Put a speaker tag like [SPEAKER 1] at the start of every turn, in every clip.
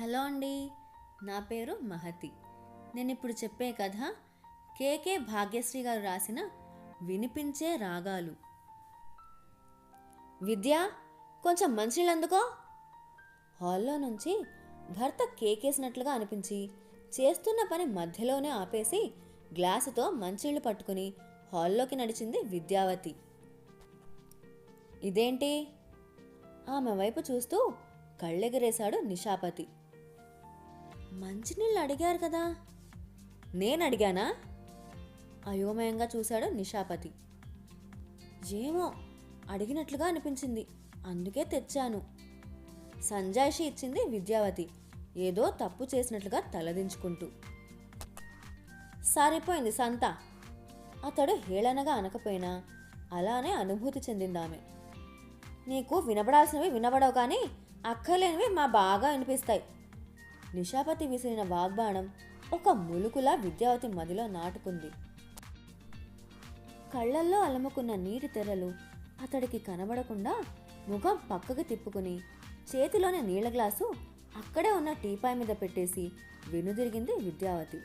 [SPEAKER 1] Hello అండి నా పేరు మహతి. నేను ఇప్పుడు చెప్పే కథ కేకే భాగ్యశ్రీ గారు రాసిన వినిపించే రాగాలు. విద్య కొంచెం మంచినీళ్ళు అందుకో హాల్లో నుంచి భర్త కేకేసినట్లుగా అనిపించి చేస్తున్న పని మధ్యలోనే ఆపేసి గ్లాసుతో మంచినీళ్ళు పట్టుకుని హాల్లోకి నడిచింది విద్యావతి. ఇదేంటి? ఆమె వైపు చూస్తూ కళ్ళెగరేశాడు నిషాపతి. మంచినీళ్ళు అడిగారు కదా. నేను అడిగానా అయోమయంగా చూశాడు నిషాపతి. ఏమో అడిగినట్లుగా అనిపించింది. అందుకే తెచ్చాను. సంజాయిషి ఇచ్చింది విద్యావతి. ఏదో తప్పు చేసినట్లుగా తలదించుకుంటూ. సరిపోయింది సంత. అతడు హేళనగా అనకపోయినా అలానే అనుభూతి చెందిందామె. నీకు వినబడాల్సినవి వినబడవు కానీ అక్కర్లేనివి మా బాగా వినిపిస్తాయి నిషాపతి విసిరిన వాగ్బాణం ఒక ములుకులా విద్యావతి మదిలో నాటుకుంది. కళ్ళల్లో అలముకున్న నీటి తెరలు అతడికి కనబడకుండా ముఖం పక్కకి తిప్పుకుని చేతిలోని నీళ్ళ గ్లాసు అక్కడే ఉన్న టీపాయ్ మీద పెట్టేసి వెనుదిరిగింది విద్యావతి.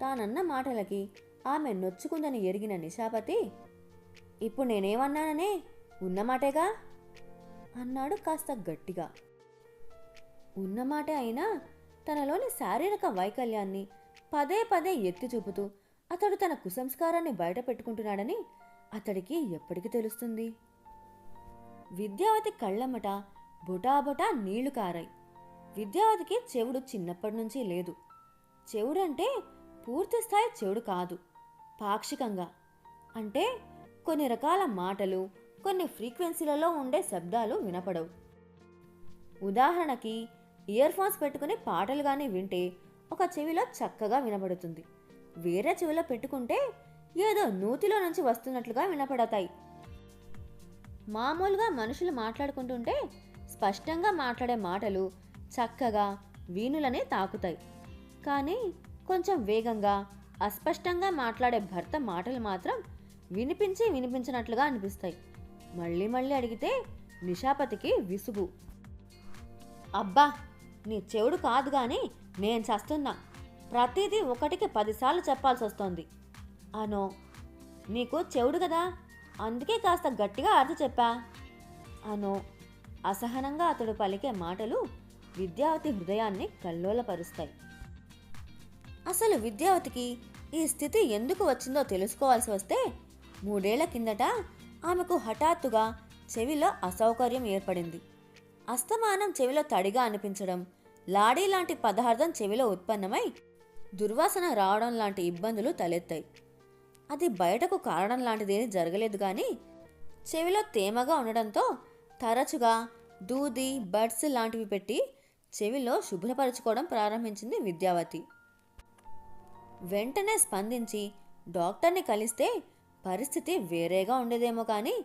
[SPEAKER 1] తానన్న మాటలకి ఆమె నొచ్చుకుందని ఎరిగిన నిషాపతి ఇప్పుడు నేనేమన్నాననే? ఉన్నమాటేగా? అన్నాడు కాస్త గట్టిగా. ఉన్నమాట అయినా తనలోని శారీరక వైకల్యాన్ని పదే పదే ఎత్తి చూపుతూ అతడు తన కుసంస్కారాన్ని బయట పెట్టుకుంటున్నాడని అతడికి ఎప్పటికి తెలుస్తుంది. విద్యావతి కళ్ళమ్మట బొటాబొటా నీళ్ళు కారాయి. విద్యావతికి చెవుడు చిన్నప్పటి నుంచి లేదు. చెవుడంటే పూర్తి స్థాయి చెవుడు కాదు పాక్షికంగా. అంటే కొన్ని రకాల మాటలు కొన్ని ఫ్రీక్వెన్సీలలో ఉండే శబ్దాలు వినపడవు. ఉదాహరణకి ఇయర్ ఫోన్స్ పెట్టుకుని పాటలు కానీ వింటే ఒక చెవిలో చక్కగా వినపడుతుంది వేరే చెవిలో పెట్టుకుంటే ఏదో నూతిలో నుంచి వస్తున్నట్లుగా వినపడతాయి. మామూలుగా మనుషులు మాట్లాడుకుంటుంటే స్పష్టంగా మాట్లాడే మాటలు చక్కగా వీణులనే తాకుతాయి. కానీ కొంచెం వేగంగా అస్పష్టంగా మాట్లాడే భర్త మాటలు మాత్రం వినిపించి వినిపించినట్లుగా అనిపిస్తాయి. మళ్ళీ మళ్ళీ అడిగితే నిషాపతికి విసుగు. అబ్బా! నీ చెవుడు కాదు కానీ నేను చస్తున్నా. ప్రతిదీ ఒకటికి పదిసార్లు చెప్పాల్సి వస్తోంది. అనో నీకు చెవుడు కదా? అందుకే కాస్త గట్టిగా అర్థ చెప్పా. అనో అసహనంగా అతడు పలికే మాటలు విద్యావతి హృదయాన్ని కల్లోలపరుస్తాయి. అసలు విద్యావతికి ఈ స్థితి ఎందుకు వచ్చిందో తెలుసుకోవాల్సి వస్తే మూడేళ్ళ కిందట ఆమెకు హఠాత్తుగా చెవిలో అసౌకర్యం ఏర్పడింది. అస్తమానం చెవిలో తడిగా అనిపించడం లాడీ లాంటి పదార్థం చెవిలో ఉత్పన్నమై దుర్వాసన రావడం లాంటి ఇబ్బందులు తలెత్తాయి. అది బయటకు కారణం లాంటిదేమీ జరగలేదు కానీ చెవిలో తేమగా ఉండడంతో తరచుగా దూది బడ్స్ లాంటివి పెట్టి చెవిలో శుభ్రపరచుకోవడం ప్రారంభించింది విద్యావతి. వెంటనే స్పందించి డాక్టర్ని కలిస్తే పరిస్థితి వేరేగా ఉండేదేమో కానీ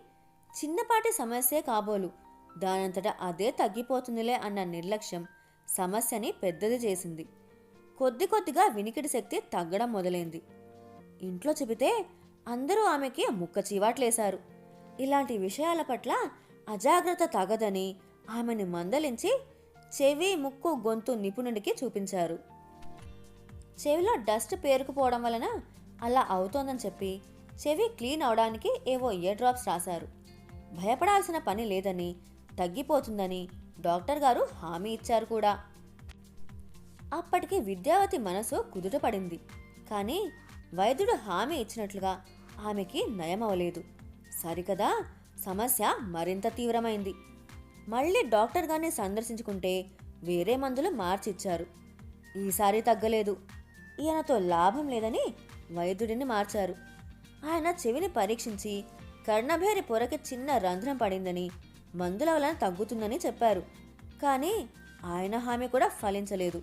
[SPEAKER 1] చిన్నపాటి సమస్యే కాబోలు. దానంతటా అదే తగ్గిపోతుందిలే అన్న నిర్లక్ష్యం. సమస్యని పెద్దది చేసింది. కొద్ది కొద్దిగా వినికిడి శక్తి తగ్గడం మొదలైంది. ఇంట్లో చెబితే అందరూ ఆమెకి ముక్క చీవాట్లేశారు. ఇలాంటి విషయాల పట్ల అజాగ్రత్త తగదని ఆమెను మందలించి చెవి ముక్కు గొంతు నిపుణుడికి చూపించారు. చెవిలో డస్ట్ పేరుకుపోవడం వలన అలా అవుతోందని చెప్పి చెవి క్లీన్ అవడానికి ఏవో ఇయర్ డ్రాప్స్ రాశారు. భయపడాల్సిన పని లేదని తగ్గిపోతుందని డాక్టర్ గారు హామీ ఇచ్చారు కూడా. అప్పటికి విద్యావతి మనసు కుదుటపడింది. కానీ వైద్యుడు హామీ ఇచ్చినట్లుగా ఆమెకి నయమవలేదు. సరికదా? సమస్య మరింత తీవ్రమైంది. మళ్ళీ డాక్టర్ గారిని సందర్శించుకుంటే వేరే మందులు మార్చిచ్చారు. ఈసారి తగ్గలేదు. ఈయనతో లాభం లేదని వైద్యుడిని మార్చారు. ఆయన చెవిని పరీక్షించి కర్ణభేరి పొరకి చిన్న రంధ్రం పడిందని మందుల వలన తగ్గుతుందని చెప్పారు. కానీ ఆయన హామీ కూడా ఫలించలేదు.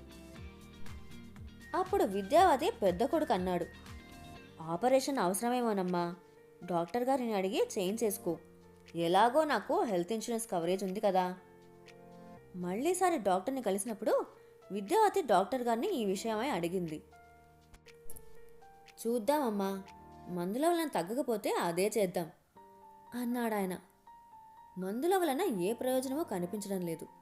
[SPEAKER 1] అప్పుడు విద్యావతి పెద్ద కొడుకు అన్నాడు. ఆపరేషన్ అవసరమేమోనమ్మా? డాక్టర్ గారిని అడిగి చేయించేసుకో ఎలాగో నాకు హెల్త్ ఇన్సూరెన్స్ కవరేజ్ ఉంది కదా. మళ్ళీసారి డాక్టర్ని కలిసినప్పుడు విద్యావతి డాక్టర్ గారిని ఈ విషయమై అడిగింది. చూద్దామమ్మా మందుల వలన తగ్గకపోతే అదే చేద్దాం అన్నాడాయన. మందుల వలన ఏ ప్రయోజనమో కనిపించడం లేదు.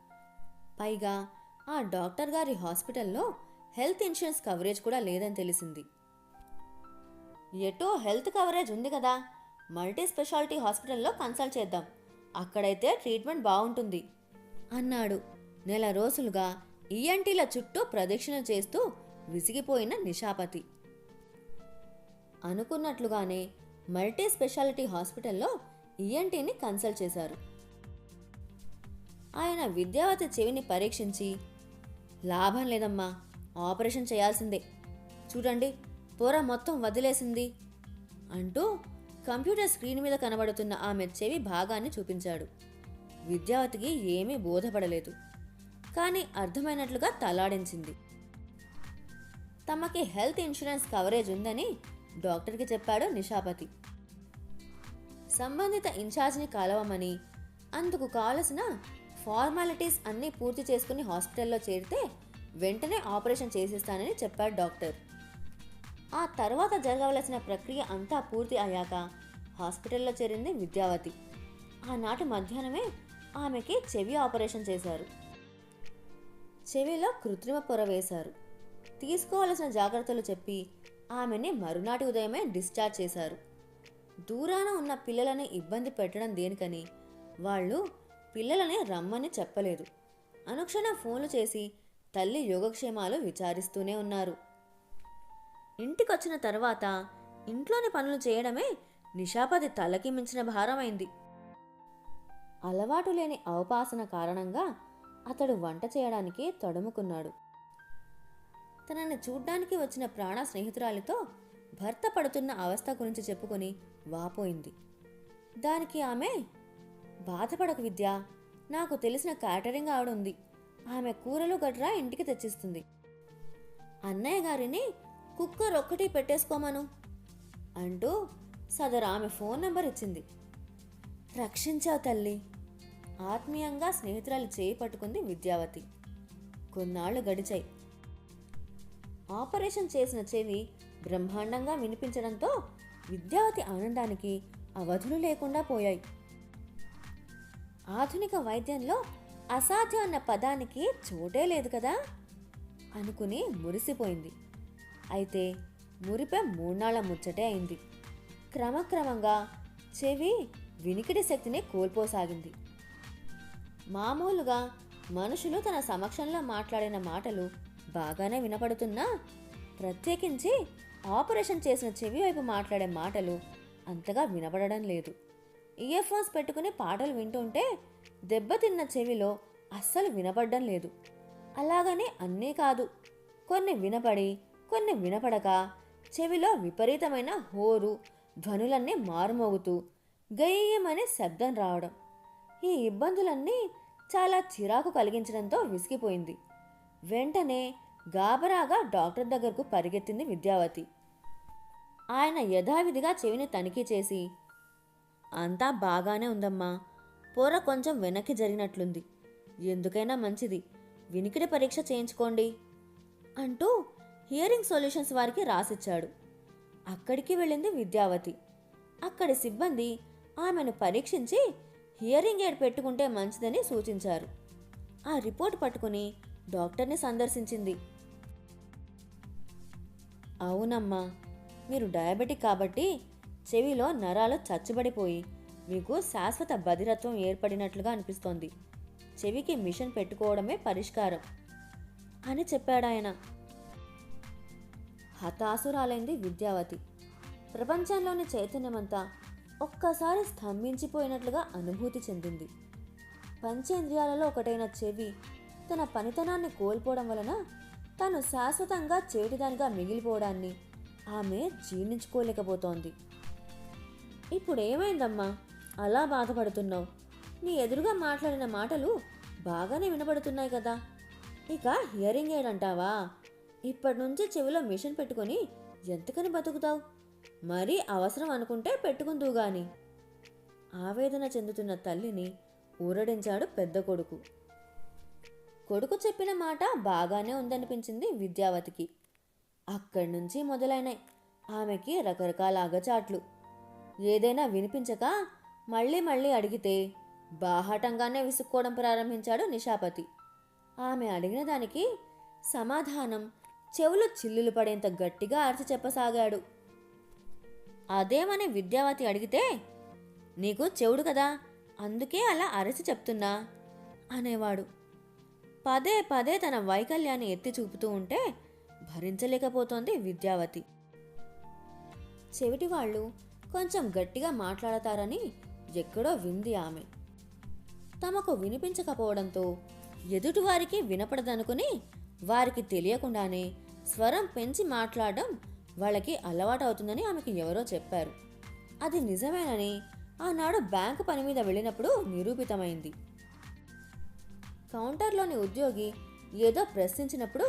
[SPEAKER 1] పైగా ఆ డాక్టర్ గారి హాస్పిటల్లో హెల్త్ ఇన్సూరెన్స్ కవరేజ్ కూడా లేదని తెలిసింది. ఎటో హెల్త్ కవరేజ్ ఉంది కదా మల్టీ స్పెషాలిటీ హాస్పిటల్లో కన్సల్ట్ చేద్దాం. అక్కడైతే ట్రీట్మెంట్ బాగుంటుంది అన్నాడు. నెల రోజులుగా ఈఎన్టీల చుట్టూ ప్రదక్షిణ చేస్తూ విసిగిపోయిన నిషాపతి. అనుకున్నట్లుగానే మల్టీ స్పెషాలిటీ హాస్పిటల్లో ఈఎన్టీని కన్సల్ట్ చేశారు. ఆయన విద్యావతి చెవిని పరీక్షించి లాభం లేదమ్మా ఆపరేషన్ చేయాల్సిందే. చూడండి పొర మొత్తం వదిలేసింది అంటూ కంప్యూటర్ స్క్రీన్ మీద కనబడుతున్న ఆమె చెవి భాగాన్ని చూపించాడు. విద్యావతికి ఏమీ బోధపడలేదు. కానీ అర్థమైనట్లుగా తలాడించింది. తమకి హెల్త్ ఇన్సూరెన్స్ కవరేజ్ ఉందని డాక్టర్కి చెప్పాడు నిషాపతి. సంబంధిత ఇన్ఛార్జ్ని కలవమని అందుకు కావలసిన ఫార్మాలిటీస్ అన్నీ పూర్తి చేసుకుని హాస్పిటల్లో చేరితే వెంటనే ఆపరేషన్ చేసేస్తానని చెప్పాడు డాక్టర్. ఆ తర్వాత జరగవలసిన ప్రక్రియ అంతా పూర్తి అయ్యాక హాస్పిటల్లో చేరింది విద్యావతి. ఆనాటి మధ్యాహ్నమే ఆమెకి చెవి ఆపరేషన్ చేశారు. చెవిలో కృత్రిమ పొర వేశారు. తీసుకోవలసిన జాగ్రత్తలు చెప్పి ఆమెని మరునాటి ఉదయమే డిశ్చార్జ్ చేశారు. దూరాన ఉన్న పిల్లలని ఇబ్బంది పెట్టడం దేనికని వాళ్ళు పిల్లలని రమ్మని చెప్పలేదు. అనుక్షణ ఫోన్లు చేసి తల్లి యోగక్షేమాలు విచారిస్తూనే ఉన్నారు. ఇంటికొచ్చిన తర్వాత ఇంట్లోని పనులు చేయడమే నిషాపతి తలకి మించిన భారమైంది. అలవాటు లేని అవపాసన కారణంగా అతడు వంట చేయడానికి తడుముకున్నాడు. తనని చూడ్డానికి వచ్చిన ప్రాణ స్నేహితురాలితో భర్త పడుతున్న అవస్థ గురించి చెప్పుకొని వాపోయింది. దానికి ఆమె బాధపడక విద్య. నాకు తెలిసిన క్యాటరింగ్ ఆవిడ ఉంది. ఆమె కూరలు గట్రా ఇంటికి తెచ్చిస్తుంది. అన్నయ్య గారిని కుక్కర్ ఒక్కటి పెట్టేసుకోమను అంటూ సదరు ఆమె ఫోన్ నెంబర్ ఇచ్చింది. రక్షించావు తల్లి. ఆత్మీయంగా స్నేహితురాలు చేయి పట్టుకుంది విద్యావతి. కొన్నాళ్ళు గడిచాయి. ఆపరేషన్ చేసిన చెవి బ్రహ్మాండంగా వినిపించడంతో విద్యావతి ఆనందానికి అవధులు లేకుండా పోయాయి. ఆధునిక వైద్యంలో అసాధ్యం అన్న పదానికి చోటే లేదు కదా? అనుకుని మురిసిపోయింది. అయితే మురిపే మూన్నాళ్ళ ముచ్చటే అయింది. క్రమక్రమంగా చెవి వినికిడి శక్తిని కోల్పోసాగింది. మామూలుగా మనుషులు తన సమక్షంలో మాట్లాడిన మాటలు బాగానే వినపడుతున్నా ప్రత్యేకించి ఆపరేషన్ చేసిన చెవి వైపు మాట్లాడే మాటలు అంతగా వినపడడం లేదు. ఇయర్ ఫోన్స్ పెట్టుకుని పాటలు వింటుంటే దెబ్బతిన్న చెవిలో అస్సలు వినపడడం లేదు. అలాగనే అన్నీ కాదు. కొన్ని వినపడి కొన్ని వినపడక చెవిలో విపరీతమైన హోరు ధ్వనులన్నీ మారుమోగుతూ గయ్యమనే శబ్దం రావడం. ఈ ఇబ్బందులన్నీ చాలా చిరాకు కలిగించడంతో విసిగిపోయింది. వెంటనే గాబరాగా డాక్టర్ దగ్గరకు పరిగెత్తింది విద్యావతి. ఆయన యథావిధిగా చెవిని తనిఖీ చేసి అంతా బాగానే ఉందమ్మా. పొర కొంచెం వెనక్కి జరిగినట్లుంది. ఎందుకైనా మంచిది. వినికిడి పరీక్ష చేయించుకోండి. అంటూ హియరింగ్ సొల్యూషన్స్ వారికి రాసిచ్చాడు. అక్కడికి వెళ్ళింది విద్యావతి. అక్కడి సిబ్బంది ఆమెను పరీక్షించి హియరింగ్ ఎయిడ్ పెట్టుకుంటే మంచిదని సూచించారు. ఆ రిపోర్ట్ పట్టుకుని డాక్టర్ని సందర్శించింది. అవునమ్మా మీరు డయాబెటిక్ కాబట్టి చెవిలో నరాలు చచ్చుబడిపోయి మీకు శాశ్వత బధిరత్వం ఏర్పడినట్లుగా అనిపిస్తోంది. చెవికి మిషన్ పెట్టుకోవడమే పరిష్కారం అని చెప్పాడాయన. హతాసురాలైంది విద్యావతి. ప్రపంచంలోని చైతన్యమంతా ఒక్కసారి స్తంభించిపోయినట్లుగా అనుభూతి చెందింది. పంచేంద్రియాలలో ఒకటైన చెవి తన పనితనాన్ని కోల్పోవడం వలన తాను శాశ్వతంగా చేటిదానిగా మిగిలిపోవడాన్ని ఆమె జీర్ణించుకోలేకపోతోంది. ఇప్పుడు ఏమైందమ్మా అలా బాధపడుతున్నావు. నీ ఎదురుగా మాట్లాడిన మాటలు బాగానే వినబడుతున్నాయి కదా. ఇక హియరింగ్ ఎయిడ్ అంటావా? ఇప్పటి నుంచి చెవిలో మిషన్ పెట్టుకొని ఎంతకని బతుకుతావు? మరీ అవసరం అనుకుంటే పెట్టుకుందువు గాని. ఆవేదన చెందుతున్న తల్లిని ఊరడించాడు పెద్ద కొడుకు. కొడుకు చెప్పిన మాట బాగానే ఉందనిపించింది విద్యావతికి. అక్కడి నుంచి మొదలైనాయి. ఆమెకి రకరకాల అగచాట్లు. ఏదైనా వినిపించక మళ్ళీ మళ్ళీ అడిగితే బాహాటంగానే విసుక్కోవడం ప్రారంభించాడు నిషాపతి. ఆమె అడిగిన దానికి సమాధానం చెవులు చిల్లులు పడేంత గట్టిగా అరిచి చెప్పసాగాడు. అదేమని విద్యావతి అడిగితే నీకు చెవుడు కదా అందుకే అలా అరిచి చెప్తున్నా అనేవాడు. పదే పదే తన వైకల్యాన్ని ఎత్తి చూపుతూ ఉంటే భరించలేకపోతోంది విద్యావతి. చెవిటి వాళ్ళు కొంచెం గట్టిగా మాట్లాడతారని ఎక్కడో వింది ఆమె. తమకు వినిపించకపోవడంతో ఎదుటివారికి వినపడదనుకుని వారికి తెలియకుండానే స్వరం పెంచి మాట్లాడడం వాళ్ళకి అలవాటవుతుందని ఆమెకి ఎవరో చెప్పారు. అది నిజమేనని ఆనాడు బ్యాంకు పని మీద వెళ్ళినప్పుడు నిరూపితమైంది. కౌంటర్లోని ఉద్యోగి ఏదో ప్రశ్నించినప్పుడు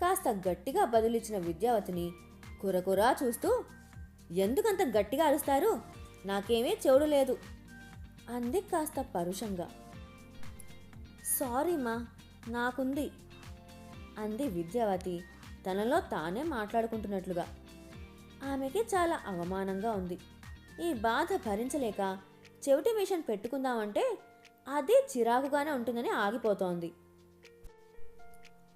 [SPEAKER 1] కాస్త గట్టిగా బదులిచ్చిన విద్యావతిని కురకురా చూస్తూ ఎందుకంత గట్టిగా అరుస్తారు? నాకేమీ చెవుడు లేదు. అంది కాస్త పరుషంగా. సారీ మా నాకుంది అంది విద్యావతి. తనలో తానే మాట్లాడుకుంటున్నట్లుగా. ఆమెకి చాలా అవమానంగా ఉంది. ఈ బాధ భరించలేక చెవిటి మిషన్ పెట్టుకుందామంటే అదే చిరాకుగానే ఉంటుందని ఆగిపోతోంది.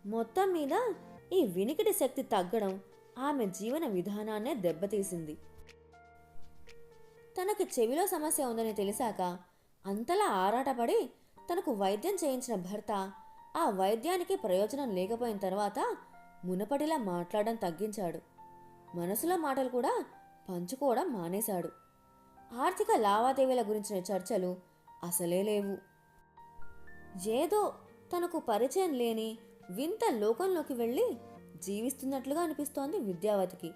[SPEAKER 1] మొత్తం మీద ఈ వినికిడి శక్తి తగ్గడం ఆమె జీవన విధానాన్నే దెబ్బతీసింది. తనకి చెవిలో సమస్య ఉందని తెలిసాక అంతలా ఆరాటపడి తనకు వైద్యం చేయించిన భర్త ఆ వైద్యానికి ప్రయోజనం లేకపోయిన తర్వాత మునపటిలా మాట్లాడడం తగ్గించాడు. మనసులో మాటలు కూడా పంచుకోవడం మానేశాడు. ఆర్థిక లావాదేవీల గురించిన చర్చలు అసలే లేవు. ఏదో తనకు పరిచయం లేని వింత లోకంలోకి వెళ్ళి జీవిస్తున్నట్లుగా అనిపిస్తోంది విద్యావతికి.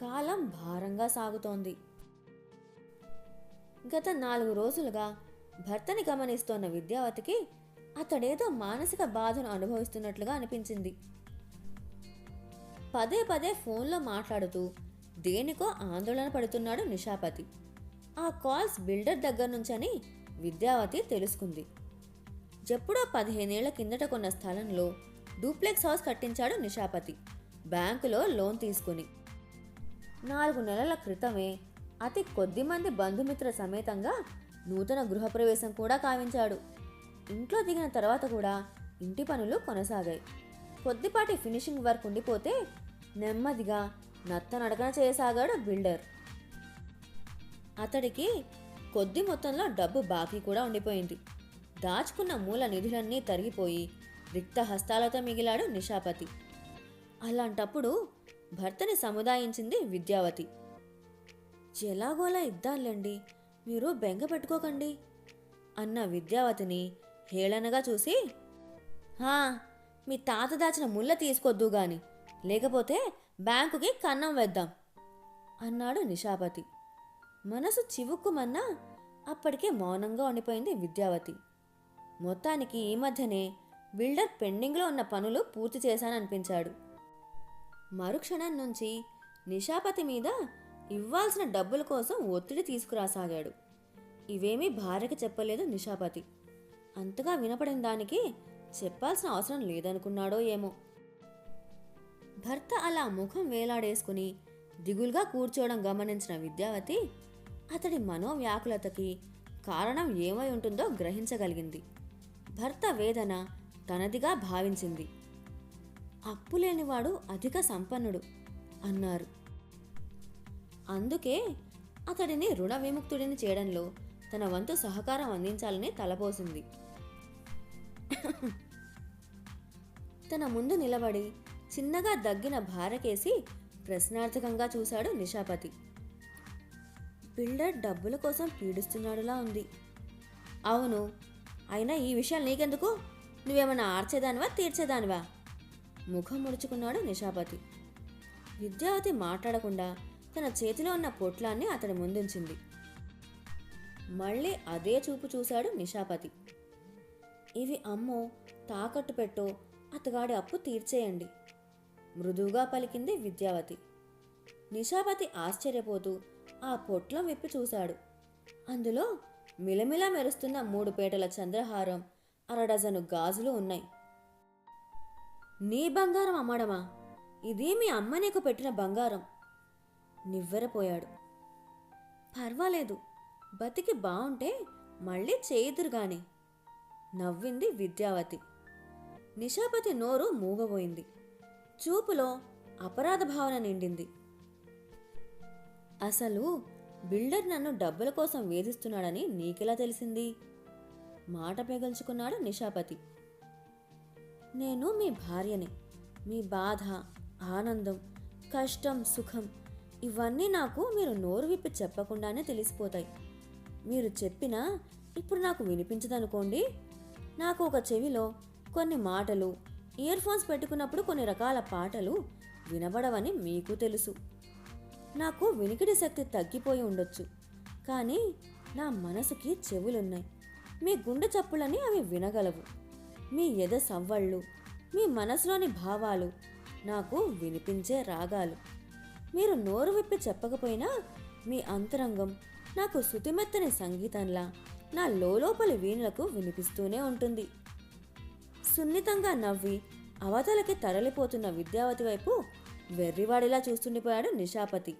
[SPEAKER 1] కాలం భారంగా సాగుతోంది. గత నాలుగు రోజులుగా భర్తని గమనిస్తోన్న విద్యావతికి అతడేదో మానసిక బాధను అనుభవిస్తున్నట్లుగా అనిపించింది. పదే పదే ఫోన్లో మాట్లాడుతూ దేనికో ఆందోళన పడుతున్నాడు నిషాపతి. ఆ కాల్స్ బిల్డర్ దగ్గర నుంచని విద్యావతి తెలుసుకుంది. ఎప్పుడో పదిహేనేళ్ళ కిందట కొన్న స్థలంలో డూప్లెక్స్ హౌస్ కట్టించాడు నిషాపతి. బ్యాంకులో లోన్ తీసుకుని. నాలుగు నెలల క్రితమే అతి కొద్ది మంది బంధుమిత్ర సమేతంగా నూతన గృహప్రవేశం కూడా కావించాడు. ఇంట్లో దిగిన తర్వాత కూడా ఇంటి పనులు కొనసాగాయి. కొద్దిపాటి ఫినిషింగ్ వర్క్ ఉండిపోతే నెమ్మదిగా నత్తనడకన చేయసాగాడు బిల్డర్. అతడికి కొద్ది మొత్తంలో డబ్బు బాకీ కూడా ఉండిపోయింది. దాచుకున్న మూల నిధులన్నీ తరిగిపోయి రిక్త హస్తాలతో మిగిలాడు నిషాపతి. అలాంటప్పుడు భర్తని సముదాయించింది విద్యావతి. ఎలాగోలా ఇద్దాంలేండి మీరు బెంగ పెట్టుకోకండి అన్న విద్యావతిని హేళనగా చూసి "హా, మీ తాత దాచిన ముళ్ళ తీసుకొద్దు గాని లేకపోతే బ్యాంకుకి కన్నం వేద్దాం అన్నాడు నిషాపతి. మనసు చివుక్కుమన్నా అప్పటికే మౌనంగా ఉండిపోయింది విద్యావతి. మొత్తానికి ఈ మధ్యనే బిల్డర్ పెండింగ్లో ఉన్న పనులు పూర్తి చేశాననిపించాడు. మరుక్షణం నుంచి నిషాపతి మీద ఇవ్వాల్సిన డబ్బుల కోసం ఒత్తిడి తీసుకురాసాగాడు. ఇవేమీ భార్యకి చెప్పలేదు నిషాపతి. అంతగా వినపడిన దానికి చెప్పాల్సిన అవసరం లేదనుకున్నాడో ఏమో. భర్త అలా ముఖం వేలాడేసుకుని దిగులుగా కూర్చోవడం గమనించిన విద్యావతి అతడి మనోవ్యాకులతకి కారణం ఏమై ఉంటుందో గ్రహించగలిగింది. భర్త వేదన తనదిగా భావించింది. అప్పులేనివాడు అధిక సంపన్నుడు అన్నారు. అందుకే అతడిని రుణ విముక్తుడిని చేయడంలో తన వంతు సహకారం అందించాలని తలపోసింది. తన ముందు నిలబడి చిన్నగా దగ్గిన భారకేసి ప్రశ్నార్థకంగా చూశాడు నిషాపతి. బిల్డర్ డబ్బుల కోసం పీడిస్తున్నాడులా ఉంది. అవును అయినా ఈ విషయాలు నీకెందుకు? నువ్వేమన్నా ఆర్చేదానివా తీర్చేదానివా? ముఖం ముడుచుకున్నాడు నిషాపతి. విద్యావతి మాట్లాడకుండా తన చేతిలో ఉన్న పొట్లాన్ని అతడి ముందుంచింది. మళ్ళీ అదే చూపు చూశాడు నిషాపతి. ఇవి అమ్మో తాకట్టు పెట్టో అతగాడి అప్పు తీర్చేయండి. మృదువుగా పలికింది విద్యావతి. నిషాపతి ఆశ్చర్యపోతూ ఆ పొట్లం విప్పి చూశాడు. అందులో మిలమిలా మెరుస్తున్న మూడు పేటల చంద్రహారం అరడజను గాజులు ఉన్నాయి. నీ బంగారం అమ్మడమా? ఇది మీ అమ్మ నీకు పెట్టిన బంగారం. నివ్వెరపోయాడు. పర్వాలేదు. బతికి బావుంటే మళ్ళీ చేయుదురుగాని. నవ్వింది విద్యావతి. నిషాపతి నోరు మూగబోయింది. చూపులో అపరాధ భావన నిండింది. అసలు బిల్డర్ నన్ను డబ్బుల కోసం వేధిస్తున్నాడని నీకెలా తెలిసింది? మాట పెగల్చుకున్నాడు నిషాపతి. నేను మీ భార్యని మీ బాధ ఆనందం కష్టం సుఖం ఇవన్నీ నాకు మీరు నోరు విప్పి చెప్పకుండానే తెలిసిపోతాయి. మీరు చెప్పినా ఇప్పుడు నాకు వినిపించదనుకోండి. నాకు ఒక చెవిలో కొన్ని మాటలు ఇయర్ ఫోన్స్ పెట్టుకున్నప్పుడు కొన్ని రకాల పాటలు వినబడవని మీకు తెలుసు. నాకు వినికిడి శక్తి తగ్గిపోయి ఉండొచ్చు. కానీ నా మనసుకి చెవులున్నాయి. మీ గుండె చప్పులని అవి వినగలవు. మీ ఎద సవ్వళ్ళు మీ మనసులోని భావాలు నాకు వినిపించే రాగాలు. మీరు నోరు విప్పి చెప్పకపోయినా మీ అంతరంగం నాకు శుతిమెత్తని సంగీతంలా నా లోపలి వీణులకు వినిపిస్తూనే ఉంటుంది. సున్నితంగా నవ్వి అవతలకి తరలిపోతున్న విద్యావతి వైపు వెర్రివాడిలా చూస్తుండిపోయాడు నిషాపతి.